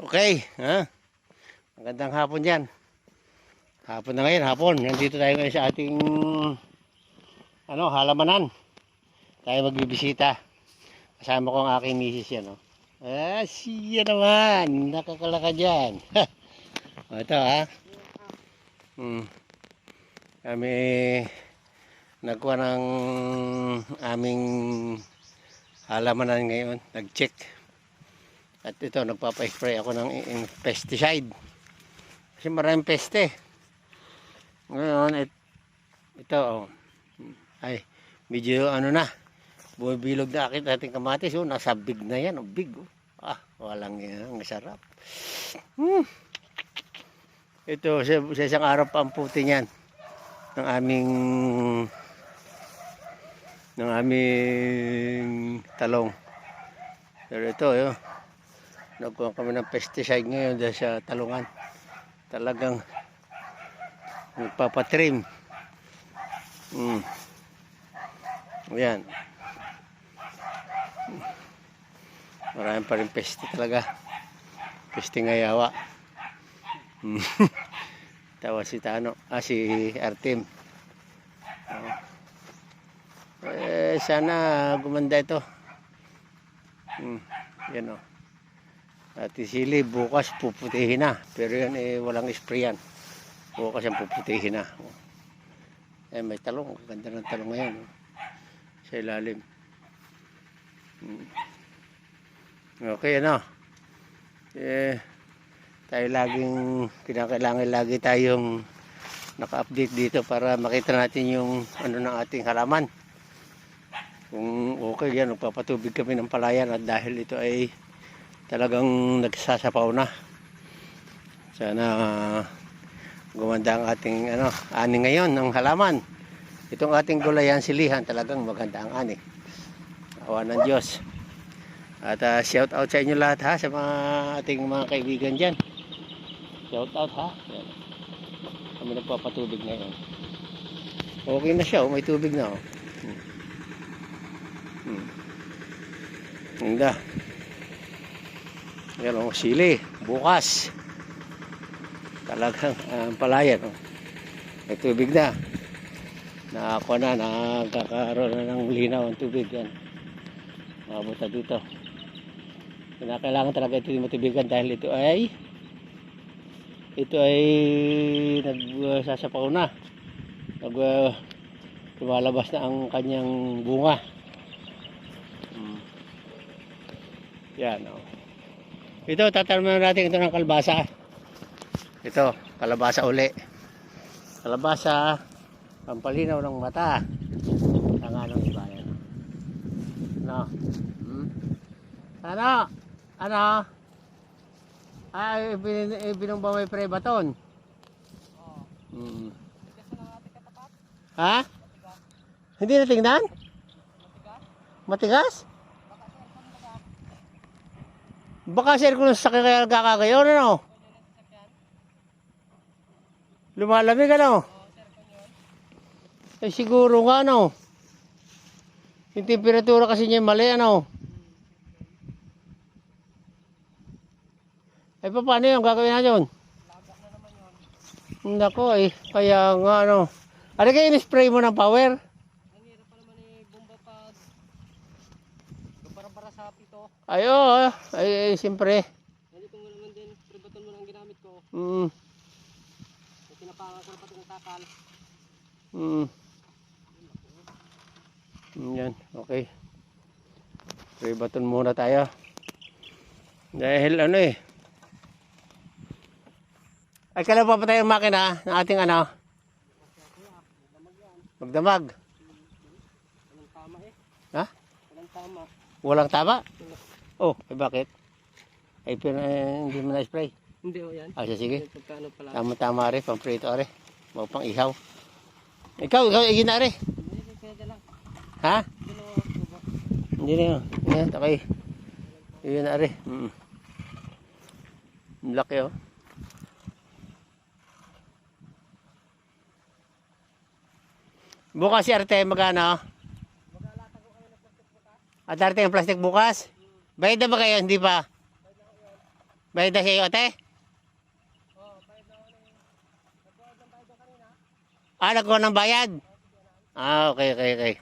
Okay, ha? Magandang hapon dyan. Hapon na ngayon, hapon. Nandito tayo ngayon sa ating ano, halamanan. Tayo magbibisita. Kasama ko ang aking misis yan, no? Ah, siya naman. Nakakalaka dyan. o, ito, ha? Hmm. Kami nagkuha ng aming halamanan ngayon. Nag-check. At ito, nagpapa-spray ako ng pesticide. Kasi maraming peste. Ngayon, it, ito, oh. ay, medyo ano na, bumibilog na akit ating kamatis. Oh, nasa big na yan, oh, big. Oh. Ah, walang yan, ang sarap. Hmm. Ito, sa, sa isang araw pa ang puti niyan ng aming ng aming talong. Pero ito, yun. Nagkuha kami ng pesticide ngayon dahil sa talungan. Talagang nagpapatrim. Mm. Ayan. Maraming pa rin peste talaga. Peste ngayawa. Mm. Tawa si Tano. Ah, si Artem. Oo. Eh, sana gumanda ito. Mm. Yan o. At sili, bukas puputihin na. Pero yan eh, walang spray yan. Bukas yan puputihin na. Eh, may talong. Ganda ng talong ngayon. Oh. Sa ilalim. Mm. Okay, ano? Eh, tayo laging, kinakailangan lagi tayong naka-update dito para makita natin yung ano ng ating halaman. Kung okay yan, magpapatubig kami ng palayan at dahil ito ay talagang nagsasapaw na. Sana gumanda ang ating ano, ani ngayon ng halaman. Itong ating gulayan silihan talagang maganda ang ani. Awa ng Diyos. At ah, shout out sa inyo lahat ha sa mga ating mga kaibigan diyan. Shout out ha. Yan. Kami nagpapatubig ngayon. Okay na siya, oh, may tubig na oh. Hmm. Hmm. Ganda. Yan o, sili. Bukas. Talagang uh, palayan. Oh. May tubig na. Nakakuha na, nakakaroon na ng linaw ang tubig. Yan. Makabuta dito. Kinakailangan talaga ito yung matubigan dahil ito ay ito ay nagsasapaw na. Nag uh, lumalabas na ang kanyang bunga. Hmm. Yan o. Ito, tatanong natin ito ng kalbasa. Ito, kalabasa uli. Kalabasa, pampalinaw ng mata. Ang anong iba yan. Ano? Hmm? Ano? Ano? Ay, bin, binong ba may pre baton? Hmm. Ha? Hindi na tingnan? Matigas? Baka sir kung sa kaya kakagayon ano? Lumalamig ano? Eh siguro nga ano? Yung temperatura kasi niya mali ano? Eh paano yun? Gagawin natin? Nako eh. Kaya nga ano. Ano kayo in-spray mo ng power? Ang hirap pa naman eh, bomba pag para sa Ayo, ah. ay, ay siyempre. Ko nga naman din, pribaton mo na ang ginamit ko. Mm, May tinapangan ko na pati ng takal. mm. Yan, okay. Spray button muna tayo. Dahil ano eh. Ay, kailan pa tayo ang makina ng ating ano? Magdamag. Walang tama eh. Ha? Walang tama. Walang tama? Oh, eh bakit? Ay, pero eh, hindi mo na-spray. Hindi o yan. Ah, siya, sige. Yung Pagkano pala. Tama-tama rin, pamprito rin. Mau pang ihaw. Ikaw, ikaw, igin na rin. Hindi, pwede lang. Ha? Hindi na yun. Yan, okay. Yun na rin. Mm. Ang Laki oh. Bukas si Arte, magano? At Arte yung plastic bukas? Bayad na ba kayo? Hindi pa? Bayad na sa iyo, ate? Ah, nagkuha ng bayad? Ah, okay, okay, okay.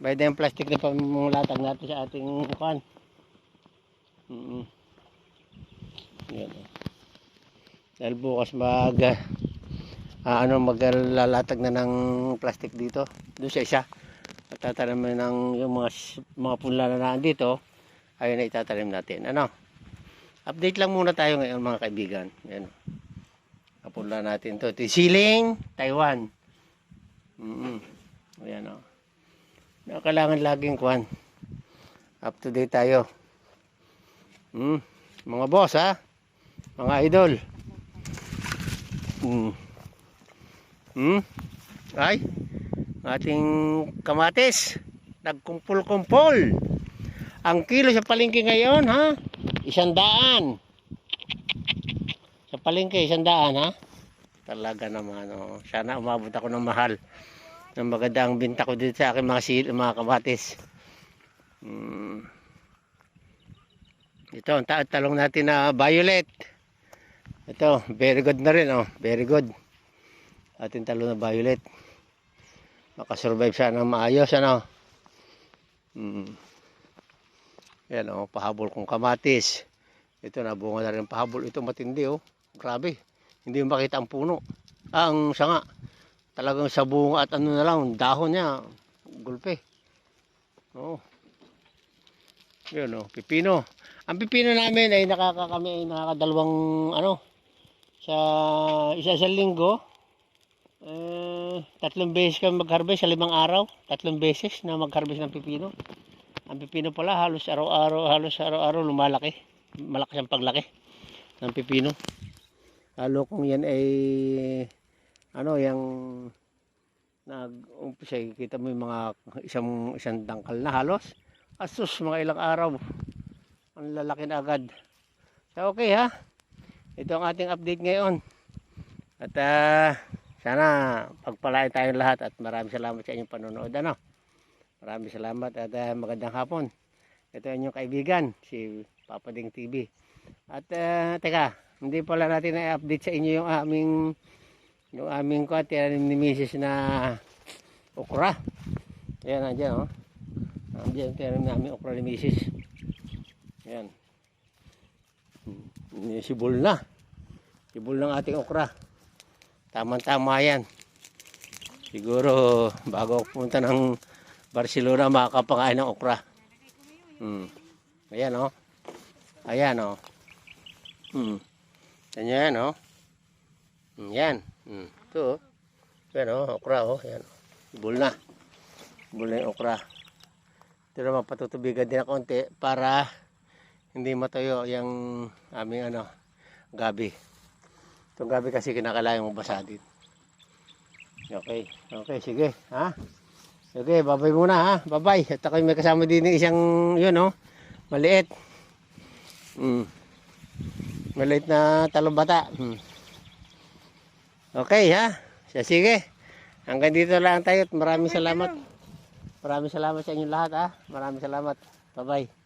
Bayad na yung plastic na pamulatag natin sa ating kuhan. Mm Yan. oh. Dahil bukas mag ah, ano maglalatag na ng plastic dito doon sa isa at tatanim ng yung mga mga punla na nandito ayun na itatanim natin. Ano? Update lang muna tayo ngayon mga kaibigan. Yan kapunla natin to. Ito siling Taiwan. Mm ayan o na kailangan laging kwan up to date tayo. Mm. mga boss ha? Mga idol. Mm. Hmm? Ay, ating kamatis. Nagkumpul-kumpul. Ang kilo sa palengke ngayon, ha? Isang daan. Sa palengke, isang daan, ha? Talaga naman, oh. Sana umabot ako ng mahal. Ng maganda ang binta ko dito sa aking mga, sil mga kamatis. Hmm. Ito, ang ta- talong natin na violet. Ito, very good na rin, oh. Very good ating talo na violet makasurvive siya ng maayos ano mm. Yan o pahabol kong kamatis. Ito nabunga na rin pahabol. Ito matindi oh. Grabe. Hindi mo makita ang puno. Ah, ang sanga. Talagang sa bunga at ano na lang dahon niya. Gulpe. Oh. Yun oh pipino. Ang pipino namin ay nakaka kami ay nakakadalawang ano sa isa sa linggo. Eh, tatlong beses kami mag-harvest sa limang araw. Tatlong beses na mag-harvest ng pipino. Ang pipino pala halos araw-araw, halos araw-araw lumalaki. Malaki siyang paglaki ng pipino. Lalo kung yan ay ano, yung nag-umpisa, kita mo yung mga isang, isang dangkal na halos. Asus, mga ilang araw. Ang lalaki na agad. So, okay ha. Ito ang ating update ngayon. At ah, sana pagpalain tayong lahat at maraming salamat sa inyong panonood. Ano? Maraming salamat at ah, magandang hapon. Ito ang inyong kaibigan, si Papa Ding TV. At ah, teka, hindi pala natin na-update sa inyo yung aming yung aming ko tiranim ni Mrs. na okra. Ayan, nandiyan oh. Nandiyan tiranim namin okra ni Mrs. Ayan. Hmm, Sibol na. Sibol ng ating okra. Tama-tama yan. Siguro bago pumunta ng Barcelona makakapangain ng okra. Hmm. Ayan oh. Ayan oh. Hmm. Ayan oh. Hmm, yan. Hmm. Ito oh. Ayan oh, okra oh. Ayan. Ibul na. Ibul na yung okra. Ito naman patutubigan din ng konti para hindi matuyo yung aming ano, gabi. Itong gabi kasi kinakailangan mo basa din. Okay. Okay, sige. Ha? Okay, babay muna ha. Babay. At ako may kasama din ng isang, yun oh, maliit. Mm. Maliit na talong-bata. Mm. Okay ha. Siya, sige. Hanggang dito lang tayo at maraming salamat. Maraming salamat sa inyong lahat ha. Maraming salamat. Bye-bye.